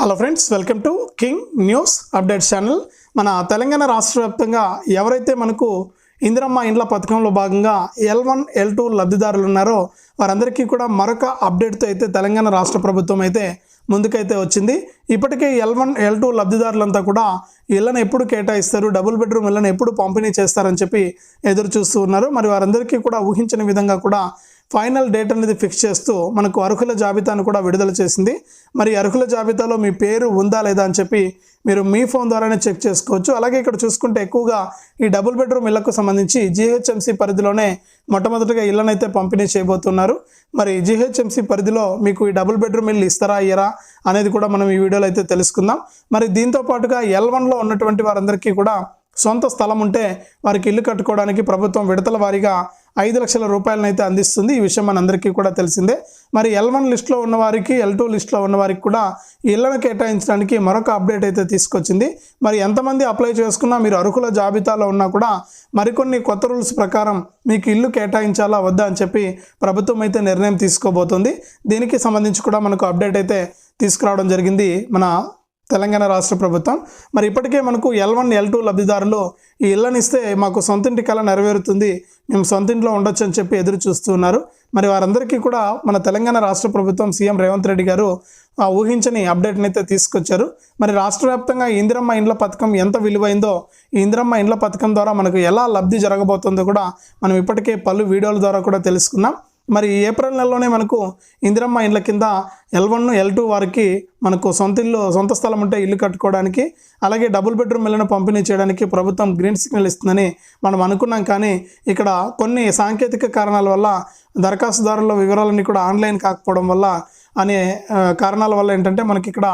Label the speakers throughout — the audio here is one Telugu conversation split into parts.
Speaker 1: Hello friends welcome to King News update channel మన తెలంగాణ రాష్ట్ర వ్యాప్తంగా ఎవరైతే మనకు ఇందిరమ్మ ఇండ్ల పథకంలో భాగంగా ఎల్ వన్ ఎల్ టూ లబ్ధిదారులు ఉన్నారో వారందరికీ కూడా మరొక అప్డేట్తో అయితే తెలంగాణ రాష్ట్ర ప్రభుత్వం అయితే ముందుకైతే వచ్చింది. ఇప్పటికే ఎల్ వన్ ఎల్ టూ లబ్ధిదారులంతా కూడా ఇళ్ళను ఎప్పుడు కేటాయిస్తారు డబుల్ బెడ్రూమ్ ఇళ్ళను ఎప్పుడు పంపిణీ చేస్తారని చెప్పి ఎదురు చూస్తూ ఉన్నారు. మరి వారందరికీ కూడా ఊహించిన విధంగా కూడా ఫైనల్ డేట్ అనేది ఫిక్స్ చేస్తూ మనకు అర్హుల జాబితాను కూడా విడుదల చేసింది. మరి అర్హుల జాబితాలో మీ పేరు ఉందా లేదా అని చెప్పి మీరు మీ ఫోన్ ద్వారానే చెక్ చేసుకోవచ్చు. అలాగే ఇక్కడ చూసుకుంటే ఎక్కువగా ఈ డబుల్ బెడ్రూమ్ ఇళ్ళకు సంబంధించి జీహెచ్ఎంసీ పరిధిలోనే మొట్టమొదటిగా ఇళ్ళనైతే పంపిణీ చేయబోతున్నారు. మరి జీహెచ్ఎంసీ పరిధిలో మీకు ఈ డబుల్ బెడ్రూమ్ ఇల్లు ఇస్తారా ఇయ్యరా అనేది కూడా మనం ఈ వీడియోలో అయితే తెలుసుకుందాం. మరి దీంతో పాటుగా ఎల్ వన్లో ఉన్నటువంటి వారందరికీ కూడా సొంత స్థలం ఉంటే వారికి ఇల్లు కట్టుకోవడానికి ప్రభుత్వం విడతల వారీగా ఐదు లక్షల రూపాయలనైతే అందిస్తుంది. ఈ విషయం మనందరికీ కూడా తెలిసిందే. మరి ఎల్ వన్ లిస్ట్లో ఉన్నవారికి ఎల్ టూ లిస్ట్లో ఉన్నవారికి కూడా ఇళ్ళను కేటాయించడానికి మరొక అప్డేట్ అయితే తీసుకొచ్చింది. మరి ఎంతమంది అప్లై చేసుకున్నా మీరు అర్హుల జాబితాలో ఉన్నా కూడా మరికొన్ని కొత్త రూల్స్ ప్రకారం మీకు ఇల్లు కేటాయించాలా వద్దా అని చెప్పి ప్రభుత్వం అయితే నిర్ణయం తీసుకోబోతుంది. దీనికి సంబంధించి కూడా మనకు అప్డేట్ అయితే తీసుకురావడం జరిగింది మన తెలంగాణ రాష్ట్ర ప్రభుత్వం. మరి ఇప్పటికే మనకు ఎల్ వన్ ఎల్ టూ లబ్ధిదారులు ఈ ఇళ్ళని ఇస్తే మాకు సొంతింటి కళ నెరవేరుతుంది. మేము సొంతింట్లో ఉండొచ్చు అని చెప్పి ఎదురు చూస్తున్నారు మరి వారందరికీ కూడా మన తెలంగాణ రాష్ట్ర ప్రభుత్వం సీఎం రేవంత్ రెడ్డి గారు ఊహించని అప్డేట్ని అయితే తీసుకొచ్చారు. మరి రాష్ట్ర వ్యాప్తంగా ఇందిరమ్మ ఇండ్ల పథకం ఎంత విలువైందో ఈ ఇందిరమ్మ ఇండ్ల పథకం ద్వారా మనకు ఎలా లబ్ధి జరగబోతుందో కూడా మనం ఇప్పటికే పలు వీడియోల ద్వారా కూడా తెలుసుకున్నాం. మరి ఏప్రిల్ నెలలోనే మనకు ఇందిరమ్మ ఇండ్ల కింద ఎల్ వన్ ఎల్ టూ వారికి మనకు సొంత ఇల్లు సొంత స్థలం ఉంటే ఇల్లు కట్టుకోవడానికి అలాగే డబుల్ బెడ్రూమ్ ఇళ్ళను పంపిణీ చేయడానికి ప్రభుత్వం గ్రీన్ సిగ్నల్ ఇస్తుందని మనం అనుకున్నాం. కానీ ఇక్కడ కొన్ని సాంకేతిక కారణాల వల్ల దరఖాస్తుదారుల వివరాలన్నీ కూడా ఆన్లైన్ కాకపోవడం వల్ల అనే కారణాల వల్ల ఏంటంటే మనకి ఇక్కడ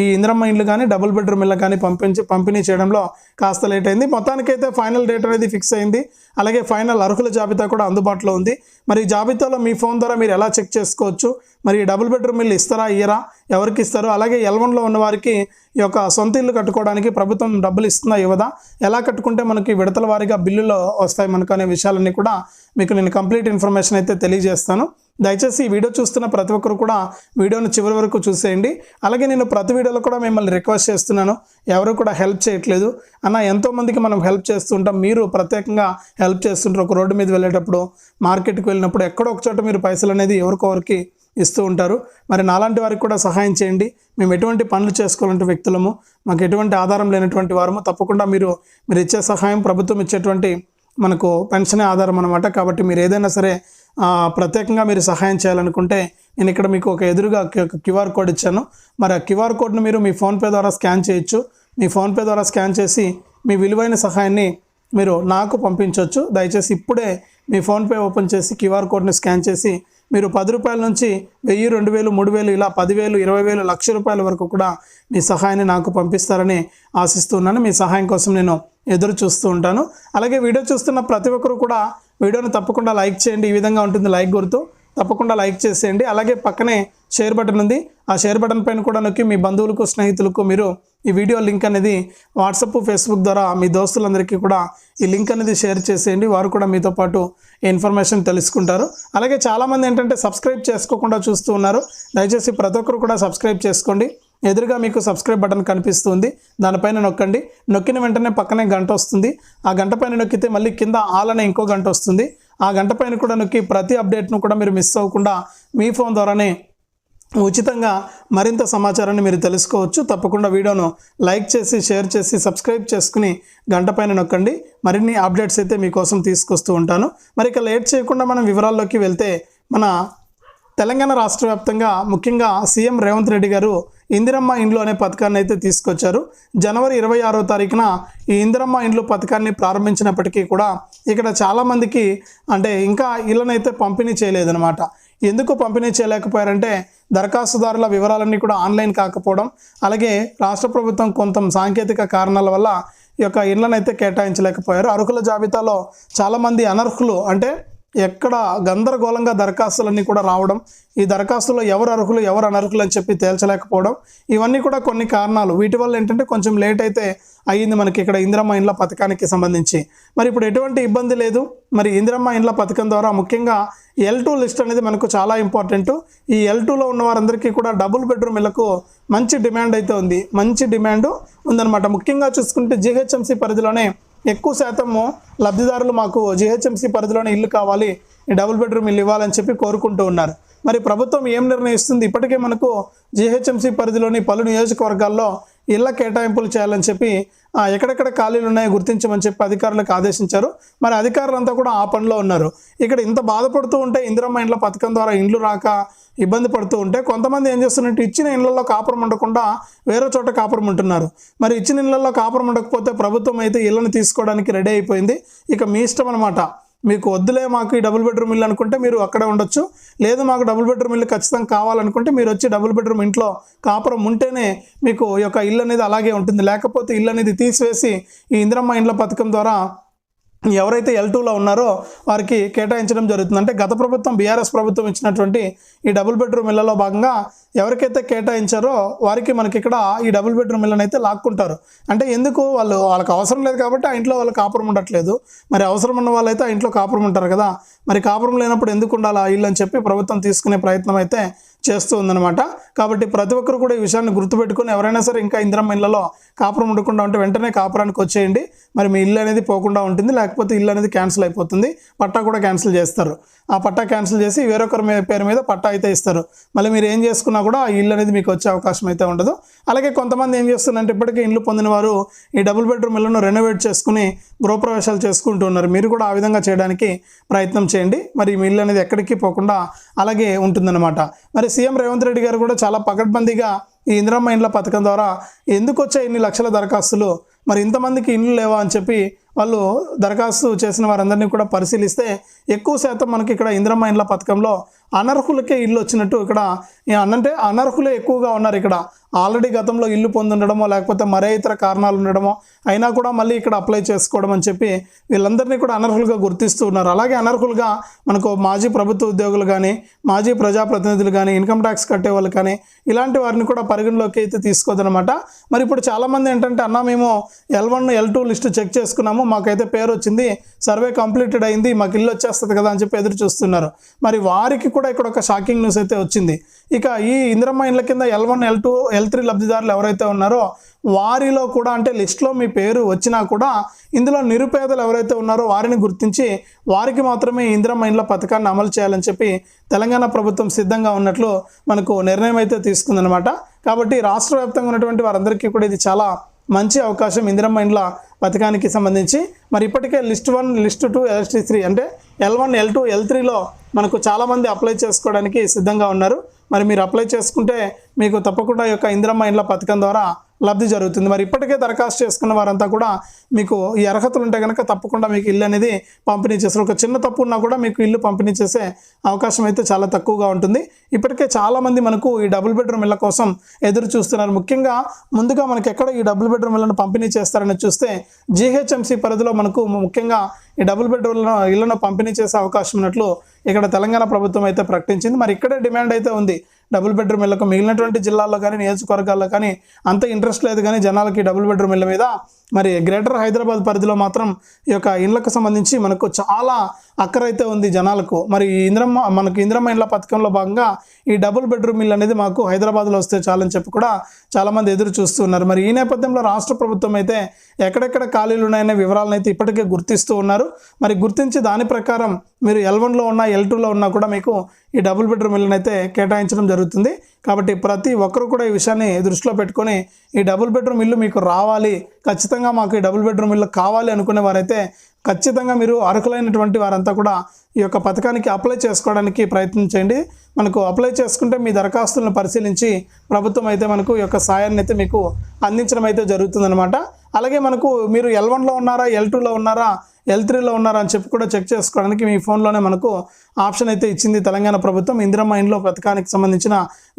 Speaker 1: ఈ ఇంద్రమ్మ ఇండ్లు కానీ డబుల్ బెడ్రూమ్ ఇళ్ళు కానీ పంపించి పంపిణీ చేయడంలో కాస్త లేట్ అయింది. మొత్తానికైతే ఫైనల్ డేట్ అనేది ఫిక్స్ అయింది. అలాగే ఫైనల్ అర్హుల జాబితా కూడా అందుబాటులో ఉంది. మరి ఈ జాబితాలో మీ ఫోన్ ద్వారా మీరు ఎలా చెక్ చేసుకోవచ్చు? మరి డబుల్ బెడ్రూమ్ ఇల్లు ఇస్తారా ఇయ్యరా ఎవరికి ఇస్తారు? అలాగే ఎల్వన్లో ఉన్న వారికి ఈ యొక్క సొంత ఇల్లు కట్టుకోవడానికి ప్రభుత్వం డబ్బులు ఇస్తుందా ఇవ్వదా? ఎలా కట్టుకుంటే మనకి విడతల వారీగా బిల్లులో వస్తాయి మనకు అనే విషయాలన్నీ కూడా మీకు నేను కంప్లీట్ ఇన్ఫర్మేషన్ అయితే తెలియజేస్తాను. దయచేసి ఈ వీడియో చూస్తున్న ప్రతి ఒక్కరు కూడా వీడియోను చివరి వరకు చూసేయండి. అలాగే నేను ప్రతి వీడియోలో కూడా మిమ్మల్ని రిక్వెస్ట్ చేస్తున్నాను. ఎవరు కూడా హెల్ప్ చేయట్లేదు. అన్న ఎంతోమందికి మనం హెల్ప్ చేస్తుంటాం మీరు ప్రత్యేకంగా హెల్ప్ చేస్తుంటారు. ఒక రోడ్డు మీద వెళ్ళేటప్పుడు మార్కెట్కి వెళ్ళినప్పుడు ఎక్కడో ఒక చోట మీరు పైసలు అనేది ఎవరికొవరికి ఇస్తూ ఉంటారు. మరి నాలాంటి వారికి కూడా సహాయం చేయండి. మేము ఎటువంటి పనులు చేసుకోవాలంటే వ్యక్తులము మాకు ఎటువంటి ఆధారం లేనటువంటి వారము తప్పకుండా మీరు మీరు ఇచ్చే సహాయం ప్రభుత్వం ఇచ్చేటువంటి మనకు పెన్షనే ఆధారం అనమాట కాబట్టి మీరు ఏదైనా సరే ప్రత్యేకంగా మీరు సహాయం చేయాలనుకుంటే నేను ఇక్కడ మీకు ఒక ఎదురుగా క్యూఆర్ కోడ్ ఇచ్చాను. మరి ఆ క్యూఆర్ కోడ్ను మీరు మీ ఫోన్పే ద్వారా స్కాన్ చేయొచ్చు. మీ ఫోన్పే ద్వారా స్కాన్ చేసి మీ విలువైన సహాయాన్ని మీరు నాకు పంపించవచ్చు దయచేసి ఇప్పుడే మీ ఫోన్పే ఓపెన్ చేసి క్యూఆర్ కోడ్ని స్కాన్ చేసి మీరు పది రూపాయల నుంచి వెయ్యి రెండు వేలు మూడు వేలు ఇలా పదివేలు ఇరవై వేలు లక్ష రూపాయల వరకు కూడా మీ సహాయాన్ని నాకు పంపిస్తారని ఆశిస్తున్నాను మీ సహాయం కోసం నేను ఎదురు చూస్తూ ఉంటాను. అలాగే వీడియో చూస్తున్న ప్రతి ఒక్కరు కూడా వీడియోని తప్పకుండా లైక్ చేయండి. ఈ విధంగా ఉంటుంది లైక్ గుర్తు. తప్పకుండా లైక్ చేసేయండి. అలాగే పక్కనే షేర్ బటన్ ఉంది. ఆ షేర్ బటన్ పైన కూడా నొక్కి మీ బంధువులకు స్నేహితులకు మీరు ఈ వీడియో లింక్ అనేది వాట్సాప్ ఫేస్బుక్ ద్వారా మీ దోస్తులందరికీ కూడా ఈ లింక్ అనేది షేర్ చేసేయండి. వారు కూడా మీతో పాటు ఇన్ఫర్మేషన్ తెలుసుకుంటారు. అలాగే చాలామంది ఏంటంటే సబ్స్క్రైబ్ చేసుకోకుండా చూస్తూ ఉన్నారు. దయచేసి ప్రతి ఒక్కరు కూడా సబ్స్క్రైబ్ చేసుకోండి. ఎదురుగా మీకు సబ్స్క్రైబ్ బటన్ కనిపిస్తుంది. దానిపైన నొక్కండి. నొక్కిన వెంటనే పక్కనే గంట వస్తుంది. ఆ గంట పైన నొక్కితే మళ్ళీ కింద ఆల్ అనే ఇంకో గంట వస్తుంది. ఆ గంట పైన కూడా నొక్కి ప్రతి అప్డేట్ను కూడా మీరు మిస్ అవ్వకుండా మీ ఫోన్ ద్వారానే ఉచితంగా మరింత సమాచారాన్ని మీరు తెలుసుకోవచ్చు. తప్పకుండా వీడియోను లైక్ చేసి షేర్ చేసి సబ్స్క్రైబ్ చేసుకుని గంట పైన నొక్కండి. మరిన్ని అప్డేట్స్ అయితే మీకోసం తీసుకొస్తూ ఉంటాను. మరి ఇక లేట్ చేయకుండా మనం వివరాల్లోకి వెళ్తే మన తెలంగాణ రాష్ట్ర వ్యాప్తంగా ముఖ్యంగా సీఎం రేవంత్ రెడ్డి గారు ఇందిరమ్మ ఇండ్లు అనే పథకాన్ని అయితే తీసుకొచ్చారు. జనవరి ఇరవై ఆరో తారీఖున ఈ ఇందిరమ్మ ఇండ్లు పథకాన్ని ప్రారంభించినప్పటికీ కూడా ఇక్కడ చాలామందికి అంటే ఇంకా ఇళ్ళనైతే పంపిణీ చేయలేదన్నమాట. ఎందుకు పంపిణీ చేయలేకపోయారంటే దరఖాస్తుదారుల వివరాలన్నీ కూడా ఆన్లైన్ కాకపోవడం అలాగే రాష్ట్ర ప్రభుత్వం కొంత సాంకేతిక కారణాల వల్ల ఈ యొక్క ఇళ్ళనైతే కేటాయించలేకపోయారు. అర్హుల జాబితాలో చాలామంది అనర్హులు అంటే ఎక్కడ గందరగోళంగా దరఖాస్తులన్నీ కూడా రావడం ఈ దరఖాస్తులో ఎవరు అర్హులు ఎవరు అనర్హులు అని చెప్పి తేల్చలేకపోవడం ఇవన్నీ కూడా కొన్ని కారణాలు. వీటి వల్ల ఏంటంటే కొంచెం లేట్ అయితే అయ్యింది మనకి ఇక్కడ ఇందిరమ్మ ఇండ్ల పథకానికి సంబంధించి. మరి ఇప్పుడు ఎటువంటి ఇబ్బంది లేదు. మరి ఇందిరమ్మ ఇండ్ల పథకం ద్వారా ముఖ్యంగా ఎల్ టూ లిస్ట్ అనేది మనకు చాలా ఇంపార్టెంట్. ఈ ఎల్ టూలో ఉన్న వారందరికీ కూడా డబుల్ బెడ్రూమ్ ఇళ్ళకు మంచి డిమాండ్ అయితే ఉంది. మంచి డిమాండ్ ఉందన్నమాట. ముఖ్యంగా చూసుకుంటే జిహెచ్ఎంసీ పరిధిలోనే ఎక్కువ శాతము లబ్ధిదారులు మాకు జిహెచ్ఎంసీ పరిధిలోనే ఇల్లు కావాలి డబుల్ బెడ్రూమ్ ఇల్లు ఇవ్వాలని చెప్పి కోరుకుంటూ ఉన్నారు. మరి ప్రభుత్వం ఏం నిర్ణయిస్తుంది? ఇప్పటికే మనకు జిహెచ్ఎంసీ పరిధిలోని పలు నియోజకవర్గాల్లో ఇళ్ళ కేటాయింపులు చేయాలని చెప్పి ఎక్కడెక్కడ ఖాళీలు ఉన్నాయో గుర్తించమని చెప్పి అధికారులకు ఆదేశించారు. మరి అధికారులంతా కూడా ఆ పనిలో ఉన్నారు. ఇక్కడ ఇంత బాధపడుతూ ఉంటే ఇందిరమ్మ ఇండ్ల పథకం ద్వారా ఇండ్లు రాక ఇబ్బంది పడుతూ ఉంటే కొంతమంది ఏం చేస్తున్నట్టు ఇచ్చిన ఇళ్ళలో కాపురం ఉండకుండా వేరే చోట కాపురం ఉంటున్నారు. మరి ఇచ్చిన ఇళ్ళలో కాపురం ఉండకపోతే ప్రభుత్వం అయితే ఇళ్ళను తీసుకోవడానికి రెడీ అయిపోయింది. ఇక మీ ఇష్టం అనమాట మీకు వద్దులే మాకు ఈ డబుల్ బెడ్రూమ్ ఇల్లు అనుకుంటే మీరు అక్కడే ఉండొచ్చు. లేదు మాకు డబుల్ బెడ్రూమ్ ఇల్లు ఖచ్చితంగా కావాలనుకుంటే మీరు వచ్చి డబుల్ బెడ్రూమ్ ఇంట్లో కాపురం ఉంటేనే మీకు ఈ యొక్క ఇల్లు అనేది అలాగే ఉంటుంది. లేకపోతే ఇల్లు అనేది తీసివేసి ఈ ఇందిరమ్మ ఇండ్ల పథకం ద్వారా ఎవరైతే ఎల్ టూలో ఉన్నారో వారికి కేటాయించడం జరుగుతుంది. అంటే గత ప్రభుత్వం బీఆర్ఎస్ ప్రభుత్వం ఇచ్చినటువంటి ఈ డబుల్ బెడ్రూమ్ ఇళ్ళలో భాగంగా ఎవరికైతే కేటాయించారో వారికి మనకి ఇక్కడ ఈ డబుల్ బెడ్రూమ్ ఇళ్ళని అయితే లాక్కుంటారు. అంటే ఎందుకు వాళ్ళు వాళ్ళకి అవసరం లేదు కాబట్టి ఆ ఇంట్లో వాళ్ళు కాపురం ఉండట్లేదు. మరి అవసరం ఉన్న వాళ్ళైతే ఆ ఇంట్లో కాపురం ఉంటారు కదా. మరి కాపురం లేనప్పుడు ఎందుకు ఉండాలి ఆ ఇల్లు అని చెప్పి ప్రభుత్వం తీసుకునే ప్రయత్నం అయితే చేస్తూ ఉందన్నమాట కాబట్టి ప్రతి ఒక్కరు కూడా ఈ విషయాన్ని గుర్తుపెట్టుకుని ఎవరైనా సరే ఇంకా ఇందిరమ్మ ఇళ్ళలో కాపురం ఉండకుండా ఉంటే వెంటనే కాపురానికి వచ్చేయండి. మరి మీ ఇల్లు అనేది పోకుండా ఉంటుంది. లేకపోతే ఇల్లు అనేది క్యాన్సిల్ అయిపోతుంది. పట్టా కూడా క్యాన్సిల్ చేస్తారు. ఆ పట్టా క్యాన్సిల్ చేసి వేరొకరి మీ- పేరు మీద పట్టా అయితే ఇస్తారు. మళ్ళీ మీరు ఏం చేసుకున్నా కూడా ఆ ఇల్లు అనేది మీకు వచ్చే అవకాశం అయితే ఉండదు. అలాగే కొంతమంది ఏం చేస్తున్నారంటే ఇప్పటికే ఇల్లు పొందిన వారు ఈ డబుల్ బెడ్రూమ్ ఇళ్ళను రెనోవేట్ చేసుకుని గృహప్రవేశాలు చేసుకుంటూ ఉన్నారు. మీరు కూడా ఆ విధంగా చేయడానికి ప్రయత్నం చేయండి. మరి మీ ఇల్లు అనేది ఎక్కడికి పోకుండా అలాగే ఉంటుందన్నమాట. మరి సీఎం రేవంత్ రెడ్డి గారు కూడా చాలా పకడ్బందీగా ఈ ఇందిరమ్మ ఇండ్ల పథకం ద్వారా ఎందుకు వచ్చే ఇన్ని లక్షల దరఖాస్తులు? మరి ఇంతమందికి ఇండ్లు లేవా అని చెప్పి వాళ్ళు దరఖాస్తు చేసిన వారందరినీ కూడా పరిశీలిస్తే ఎక్కువ శాతం మనకి ఇక్కడ ఇందిరమ్మ ఇండ్ల పథకంలో అనర్హులకే ఇల్లు వచ్చినట్టు ఇక్కడ అంటే అనర్హులే ఎక్కువగా ఉన్నారు ఇక్కడ. ఆల్రెడీ గతంలో ఇల్లు పొందుండడమో లేకపోతే మరే ఇతర కారణాలు ఉండడమో అయినా కూడా మళ్ళీ ఇక్కడ అప్లై చేసుకోవడం అని చెప్పి వీళ్ళందరినీ కూడా అనర్హులుగా గుర్తిస్తూ ఉన్నారు. అలాగే అనర్హులుగా మనకు మాజీ ప్రభుత్వ ఉద్యోగులు కానీ మాజీ ప్రజాప్రతినిధులు కానీ ఇన్కమ్ ట్యాక్స్ కట్టే వాళ్ళు కానీ ఇలాంటి వారిని కూడా పరిగణలోకి అయితే తీసుకోదనమాట మరి ఇప్పుడు చాలామంది ఏంటంటే అన్న మేము L one L two list check చేసుకున్నాము మాకైతే పేరు వచ్చింది సర్వే కంప్లీటెడ్ అయింది మాకు ఇల్లు వచ్చేస్తుంది కదా అని చెప్పి ఎదురు చూస్తున్నారు. మరి వారికి కూడా ఇక్కడ ఒక షాకింగ్ న్యూస్ అయితే వచ్చింది. ఇక ఈ ఇందిరమ్మ ఇండ్ల కింద L one L two L three లబ్ధిదారులు ఎవరైతే ఉన్నారో వారిలో కూడా అంటే లిస్ట్లో మీ పేరు వచ్చినా కూడా ఇందులో నిరుపేదలు ఎవరైతే ఉన్నారో వారిని గుర్తించి వారికి మాత్రమే ఇందిరమ్మ ఇండ్ల పథకాన్ని అమలు చేయాలని చెప్పి తెలంగాణ ప్రభుత్వం సిద్ధంగా ఉన్నట్లు మనకు నిర్ణయం అయితే తీసుకుందనమాట కాబట్టి రాష్ట్ర వ్యాప్తంగా ఉన్నటువంటి వారందరికీ కూడా ఇది చాలా మంచి అవకాశం ఇందిరమ్మ ఇండ్ల పథకానికి సంబంధించి. మరి ఇప్పటికే list one list two L three అంటే L one L two L త్రీలో మనకు చాలామంది అప్లై చేసుకోవడానికి సిద్ధంగా ఉన్నారు. మరి మీరు అప్లై చేసుకుంటే మీకు తప్పకుండా ఈ యొక్క ఇందిరమ్మ ఇండ్ల పథకం ద్వారా లబ్ధి జరుగుతుంది. మరి ఇప్పటికే దరఖాస్తు చేసుకున్న వారంతా కూడా మీకు ఈ అర్హతలు ఉంటే కనుక తప్పకుండా మీకు ఇల్లు అనేది పంపిణీ చేస్తారు. ఒక చిన్న తప్పు ఉన్నా కూడా మీకు ఇల్లు పంపిణీ చేసే అవకాశం అయితే చాలా తక్కువగా ఉంటుంది. ఇప్పటికే చాలామంది మనకు ఈ డబుల్ బెడ్రూమ్ ఇళ్ళ కోసం ఎదురు చూస్తున్నారు. ముఖ్యంగా ముందుగా మనకి ఎక్కడ ఈ డబుల్ బెడ్రూమ్ ఇళ్ళను పంపిణీ చేస్తారని చూస్తే జీహెచ్ఎంసీ పరిధిలో మనకు ముఖ్యంగా ఈ డబుల్ బెడ్రూమ్ ఇళ్ళను పంపిణీ చేసే అవకాశం ఉన్నట్లు ఇక్కడ తెలంగాణ ప్రభుత్వం అయితే ప్రకటించింది. మరి ఇక్కడే డిమాండ్ అయితే ఉంది. డబుల్ బెడ్రూమ్ ఇళ్ళకు మిగిలినటువంటి జిల్లాల్లో కానీ నియోజకవర్గాల్లో కానీ అంత ఇంట్రెస్ట్ లేదు కానీ జనాలకి డబుల్ బెడ్రూమ్ ఇళ్ళ మీద. మరి గ్రేటర్ హైదరాబాద్ పరిధిలో మాత్రం ఈ యొక్క ఇళ్ళకు సంబంధించి మనకు చాలా అక్కరైతే ఉంది జనాలకు. మరి ఇంద్రమ్మ మనకు ఇంద్రమ్మ ఇండ్ల పథకంలో భాగంగా ఈ డబుల్ బెడ్రూమ్ ఇల్లు అనేది మాకు హైదరాబాద్లో వస్తే చాలని చెప్పి కూడా చాలామంది ఎదురు చూస్తున్నారు మరి ఈ నేపథ్యంలో రాష్ట్ర ప్రభుత్వం అయితే ఎక్కడెక్కడ ఖాళీలు ఉన్నాయనే వివరాలను అయితే ఇప్పటికే గుర్తిస్తూ ఉన్నారు. మరి గుర్తించి దాని ప్రకారం మీరు ఎల్ వన్లో ఉన్న ఎల్ టూలో ఉన్నా కూడా మీకు ఈ డబుల్ బెడ్రూమ్ ఇల్లుని అయితే కేటాయించడం జరుగుతుంది. కాబట్టి ప్రతి ఒక్కరు కూడా ఈ విషయాన్ని దృష్టిలో పెట్టుకొని ఈ డబుల్ బెడ్రూమ్ ఇల్లు మీకు రావాలి ఖచ్చితంగా మాకు ఈ డబుల్ బెడ్రూమ్ ఇల్లు కావాలి అనుకునే వారైతే ఖచ్చితంగా మీరు అర్హులైనటువంటి వారంతా కూడా ఈ యొక్క పథకానికి అప్లై చేసుకోవడానికి ప్రయత్నం చేయండి. మనకు అప్లై చేసుకుంటే మీ దరఖాస్తులను పరిశీలించి ప్రభుత్వం అయితే మనకు ఈ యొక్క సాయాన్ని అయితే మీకు అందించడం అయితే జరుగుతుందన్నమాట. అలాగే మనకు మీరు ఎల్ వన్లో ఉన్నారా ఎల్ టూలో ఉన్నారా ఎల్ త్రీలో ఉన్నారని చెప్పి కూడా చెక్ చేసుకోవడానికి మీ ఫోన్లోనే మనకు ఆప్షన్ అయితే ఇచ్చింది తెలంగాణ ప్రభుత్వం. ఇందిరమ్మ ఇండ్లో పథకానికి సంబంధించిన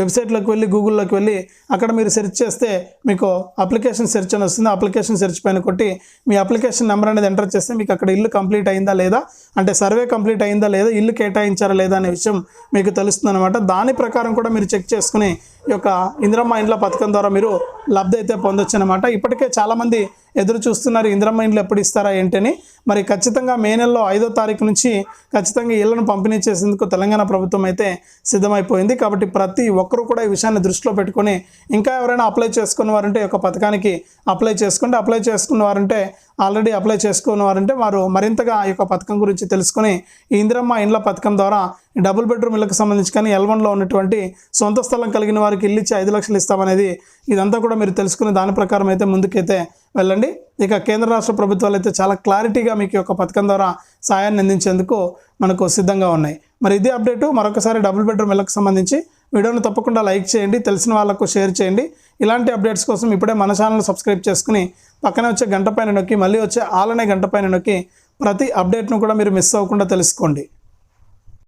Speaker 1: వెబ్సైట్లోకి వెళ్ళి గూగుల్లోకి వెళ్ళి అక్కడ మీరు సెర్చ్ చేస్తే మీకు అప్లికేషన్ సెర్చ్ అని వస్తుంది. అప్లికేషన్ సెర్చ్ పైన కొట్టి మీ అప్లికేషన్ నెంబర్ అనేది ఎంటర్ చేస్తే మీకు అక్కడ ఇల్లు కంప్లీట్ అయిందా లేదా అంటే సర్వే కంప్లీట్ అయిందా లేదా ఇల్లు కేటాయించారా లేదా అనే విషయం మీకు తెలుస్తుంది అనమాట దాని ప్రకారం కూడా మీరు చెక్ చేసుకుని ఈ యొక్క ఇందిరమ్మ ఇండ్ల పథకం ద్వారా మీరు లబ్ధి అయితే పొందొచ్చు అనమాట ఇప్పటికే చాలామంది ఎదురు చూస్తున్నారు. ఇందిరమ్మ ఇండ్లు ఎప్పుడు ఇస్తారా ఏంటని? మరి ఖచ్చితంగా మే నెలలో ఐదో తారీఖు నుంచి ఖచ్చితంగా ఇళ్ళను పంపిణీ చేసేందుకు తెలంగాణ ప్రభుత్వం అయితే సిద్ధమైపోయింది. కాబట్టి ప్రతి ఒక్కరూ కూడా ఈ విషయాన్ని దృష్టిలో పెట్టుకొని ఇంకా ఎవరైనా అప్లై చేసుకున్న వారంటే ఈ పథకానికి అప్లై చేసుకుంటే అప్లై చేసుకున్న వారంటే ఆల్రెడీ అప్లై చేసుకున్న వారంటే వారు మరింతగా ఈ యొక్క పథకం గురించి తెలుసుకొని ఈ ఇందిరమ్మ ఇండ్ల పథకం ద్వారా డబుల్ బెడ్రూమ్ ఇళ్ళకి సంబంధించి కానీ ఎల్ వన్లో ఉన్నటువంటి సొంత స్థలం కలిగిన వారికి ఇల్లు ఇచ్చి ఐదు లక్షలు ఇస్తామనేది ఇదంతా కూడా మీరు తెలుసుకుని దాని ప్రకారం అయితే ముందుకైతే వెళ్ళండి. ఇక కేంద్ర రాష్ట్ర ప్రభుత్వాలు అయితే చాలా క్లారిటీగా మీకు యొక్క పథకం ద్వారా సాయాన్ని అందించేందుకు మనకు సిద్ధంగా ఉన్నాయి. మరి ఇదే అప్డేటు మరొకసారి డబుల్ బెడ్రూమ్ ఇళ్ళకి సంబంధించి. వీడియోను తప్పకుండా లైక్ చేయండి తెలిసిన వాళ్ళకు షేర్ చేయండి. ఇలాంటి అప్డేట్స్ కోసం ఇప్పుడే మన ఛానల్ సబ్స్క్రైబ్ చేసుకుని పక్కనే వచ్చే గంట పైన నొక్కి మళ్ళీ వచ్చే ఆలనే గంట పైన నొక్కి ప్రతి అప్డేట్ను కూడా మీరు మిస్ అవ్వకుండా తెలుసుకోండి.